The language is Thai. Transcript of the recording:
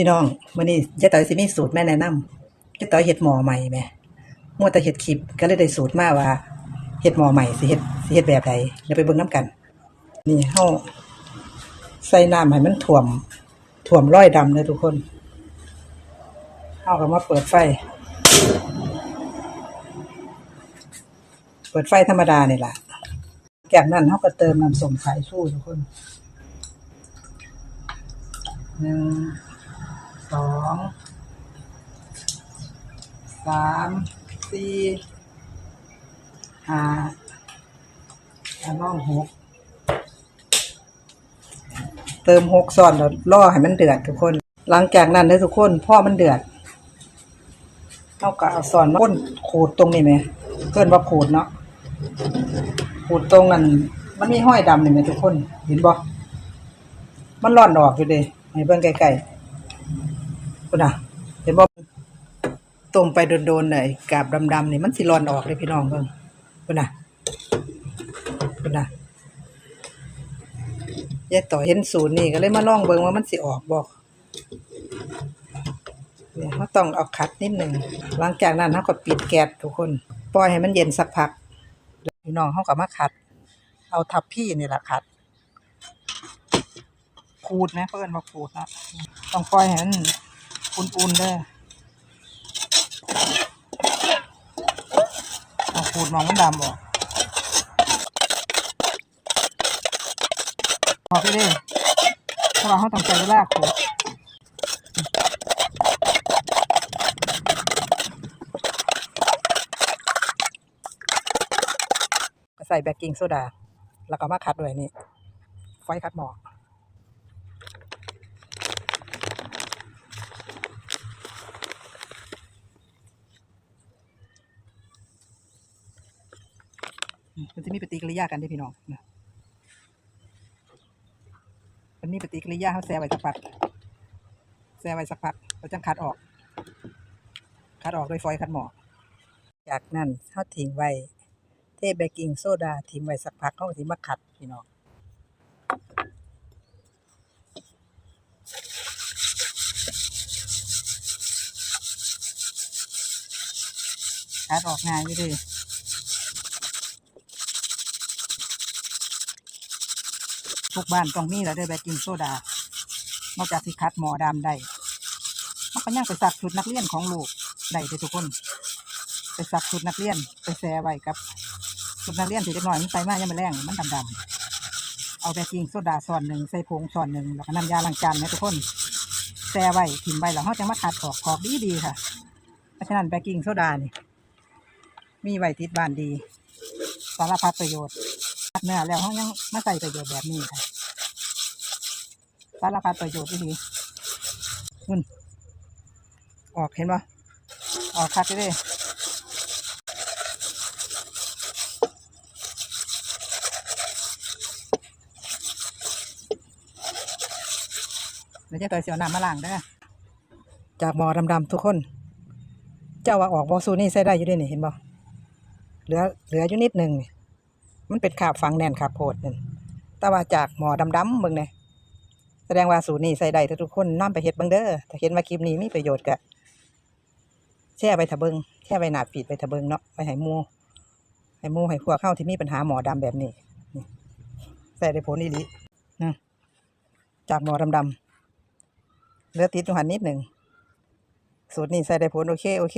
พี่น้องมื้อนี้เจ๊ต้อยสิมีสูตรแม่แนะนำเจ๊ต้อยเฮ็ดหม้อใหม่แม่มัวแต่เฮ็ดคลิปก็เลยได้สูตรมาว่าเฮ็ดหม้อใหม่สิเฮ็ดสิเฮ็ดแบบใดเดี๋ยวไปเบิ่งนํกัน นี่เฮาใส่น้ำให้มันท่วมท่วมร้อยดำเลยทุกคนเฮาก็มาเปิดไฟ เปิดไฟธรรมดานี่ล่ะจากนั้นเฮาก็เติมน้ำส้มสายชูทุกคนหนึ่ง สองสามสี่ห้าแล้วน้อหกเติมหกส่อนแล้วล่อให้มันเดือดทุกคน หลังจากนั้นเลยทุกคนพ่อมันเดือดเอาก็เอาส่อนมาก้นขูดตรงนี้ไหมเกินว่าขูดเนาะขูดตรงนั้นมันมีห้อยดำนี่ไหมทุกคน เห็นบ่มันร่อนออกอยู่เด้ให้เบิ่งใกล้ๆ พุ่นน่ะเห็นบ่ต้มไปโดนๆน่อ้กาบดำๆนี่มันสิร่อนออกเลยพี่น้องเบิ่งพุ่นน่ะพุ่นน่ะยายต่อเห็นสูตรนี่ก็เลยมาลองเบิ่งว่ามันสิออกบ่เนี่ยเราต้องเอาขัดนิดหนึ่งหลังจากนั้นเราก็ปิดแก๊สทุกคนปล่อยให้มันเย็นสักพักพี่น้องเฮาก็มาขัด เอาทับพี่นี่แหละขัดขูดนะเพื่อนมาขูดนะต้องปล่อยให้มัน อุ่นๆเด้อเอาขูดมองมันดำออกออกไปเลยเพราะว่าเขาต้องใช้เวลาขูดใส่เบกกิ้งโซดา แล้วก็มาคัดไว้นี่ไฟคัดหมอก มันจะมีปฏิกิริยากันเด้พี่น้องนะมันมีปฏิกิริยาเขาแซ่ไว้สักพักแซ่ไว้สักพักเราจังคัดออก คัดออกด้วยฟอยล์คัดหมอกจากนั้นเขาทิ้งไว้เทเบกกิ้งโซดาทิ้งไว้สักพักเขาก็สิมาขัดพี่น้องคัดออกง่ายอยู่เดิ ทุกบ้านต้องมีแล้วเด้อแบกิงโซดา นอกจากสิคัดหมอดำได้มันก็ยังไปสักชุดนักเรียนของลูกได้เด้อทุกคน ไปสักชุดนักเรียนไปแซ่ไว้กับชุดนักเรียนที่เด็กน้อยมันใส่มากยังไม่แรงมันดำๆเอาแบกิงโซดาส่วนหนึ่งใส่ผงส่วนหนึ่งแล้วก็น้ำยาล้างจานนะทุกคนแซ่ไว้ถิ่มไว้แล้วเขาจะมาคัดออกขอบดีดีค่ะ เพราะฉะนั้นแบกิงโซดานี่มีไว้ติดบ้านดีสารพัดประโยชน์ เนื้อแล้วเขายังมาใส่ประโยชน์แบบนี้ค่ะสารพัดประโยชน์ที่ดีคุณออกเห็นปะออกคัดไปเลยเดี๋ยวจะต่อยเสียวน้ำมาล้างได้จากหมอดำๆทุกคน เจ้าว่าออกบอซูนี่ใส่ได้อยู่ด้วยนี่เห็นบ่เหลือเหลืออยู่นิดหนึ่งนี่ มันเป็นขาบฝังแน่นขาบโพดนั่นแต่ว่าจากหมอดำๆเบิ่งเนี่ยแสดงว่าสูตรนี้ใส่ได้ทุกคนนำไปเฮ็ดเบิ่งเด้อถ้าเห็นว่าคลิปนี้มีประโยชน์ก็แชร์ไปถ้าเบิ่งแชร์ไปหนาฟีดไปถ้าเบิงเนาะไปห้หมู่ให้หมู่ให้พวกเข้าที่มีปัญหาหมอดำแบบนี้ใส่ได้ผลอีหลีนะจากหมอดำๆเลือติดตรงหันนิดหนึ่งสูตรนี้ใส่ได้ผลโอเคโอเค